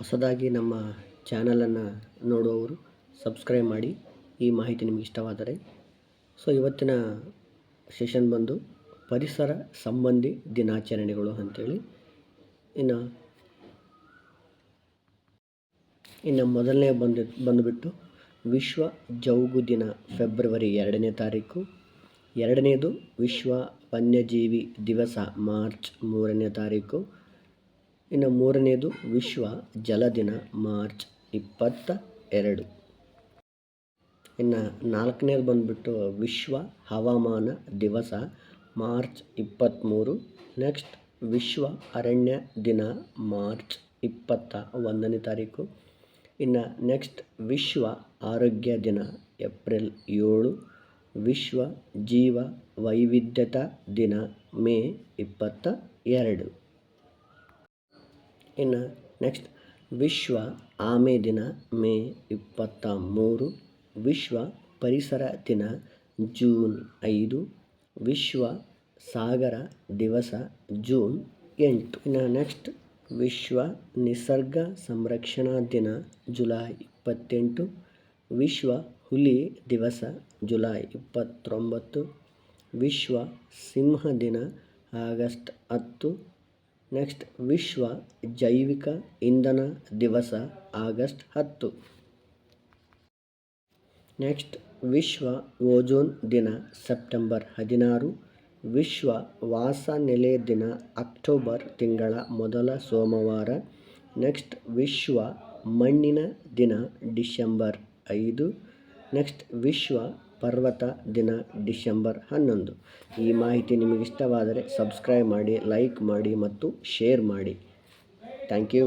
ಹೊಸದಾಗಿ ನಮ್ಮ ಚಾನಲನ್ನು ನೋಡುವವರು ಸಬ್ಸ್ಕ್ರೈಬ್ ಮಾಡಿ ಈ ಮಾಹಿತಿ ನಿಮಗೆ ಇಷ್ಟವಾದರೆ. ಸೊ, ಇವತ್ತಿನ ಸೆಷನ್ ಬಂದು ಪರಿಸರ ಸಂಬಂಧಿ ದಿನಾಚರಣೆಗಳು ಅಂಥೇಳಿ ಇನ್ನು ಇನ್ನು ಮೊದಲನೇ ಬಂದು, ಬಂದುಬಿಟ್ಟು ವಿಶ್ವ ಜೌಗು ದಿನ ಫೆಬ್ರವರಿ ಎರಡನೇ ತಾರೀಕು. ಎರಡನೇದು ವಿಶ್ವ ವನ್ಯಜೀವಿ ದಿವಸ ಮಾರ್ಚ್ ಮೂರನೇ ತಾರೀಕು. ಇನ್ನು ಮೂರನೇದು ವಿಶ್ವ ಜಲ ದಿನ, ಮಾರ್ಚ್ ಇಪ್ಪತ್ತ ಎರಡು ಇನ್ನು ನಾಲ್ಕನೇದು ಬಂದುಬಿಟ್ಟು ವಿಶ್ವ ಹವಾಮಾನ ದಿವಸ, ಮಾರ್ಚ್ ಇಪ್ಪತ್ತ್ಮೂರು. ನೆಕ್ಸ್ಟ್, ವಿಶ್ವ ಅರಣ್ಯ ದಿನ, ಮಾರ್ಚ್ ಇಪ್ಪತ್ತ ಒಂದನೇ ತಾರೀಕು. ಇನ್ನು ನೆಕ್ಸ್ಟ್, ವಿಶ್ವ ಆರೋಗ್ಯ ದಿನ, ಏಪ್ರಿಲ್ ಏಳು. ವಿಶ್ವ ಜೀವ ವೈವಿಧ್ಯತಾ ದಿನ, ಮೇ ಇಪ್ಪತ್ತ ಎರಡು. ಇನ್ನು ನೆಕ್ಸ್ಟ್ ವಿಶ್ವ ಆಮೆ ದಿನ ಮೇ ಇಪ್ಪತ್ತ ಮೂರು ವಿಶ್ವ ಪರಿಸರ ದಿನ ಜೂನ್ ಐದು, ವಿಶ್ವ ಸಾಗರ ದಿವಸ ಜೂನ್ ಎಂಟು. ಇನ್ನು ನೆಕ್ಸ್ಟ್ ವಿಶ್ವ ನಿಸರ್ಗ ಸಂರಕ್ಷಣಾ ದಿನ ಜುಲೈ ಇಪ್ಪತ್ತೆಂಟು, ವಿಶ್ವ ಹುಲಿ ದಿವಸ ಜುಲೈ ಇಪ್ಪತ್ತೊಂಬತ್ತು, ವಿಶ್ವ ಸಿಂಹ ದಿನ ಆಗಸ್ಟ್ ಹತ್ತು ನೆಕ್ಸ್ಟ್ ವಿಶ್ವ ಜೈವಿಕ ಇಂಧನ ದಿವಸ ಆಗಸ್ಟ್ ಹತ್ತು. ನೆಕ್ಸ್ಟ್ ವಿಶ್ವ ಓಜೋನ್ ದಿನ ಸೆಪ್ಟೆಂಬರ್ ಹದಿನಾರು. ವಿಶ್ವ ವಾಸ ನೆಲೆ ದಿನ ಅಕ್ಟೋಬರ್ ತಿಂಗಳ ಮೊದಲ ಸೋಮವಾರ. ನೆಕ್ಸ್ಟ್ ವಿಶ್ವ ಮಣ್ಣಿನ ದಿನ ಡಿಸೆಂಬರ್ ಐದು. ನೆಕ್ಸ್ಟ್ ವಿಶ್ವ ಪರ್ವತ ದಿನ ಡಿಸೆಂಬರ್ ಹನ್ನೊಂದು. ಈ ಮಾಹಿತಿ ನಿಮಗೆ ಇಷ್ಟವಾದರೆ ಸಬ್ಸ್ಕ್ರೈಬ್ ಮಾಡಿ, ಲೈಕ್ ಮಾಡಿ ಮತ್ತು ಶೇರ್ ಮಾಡಿ. Thank you.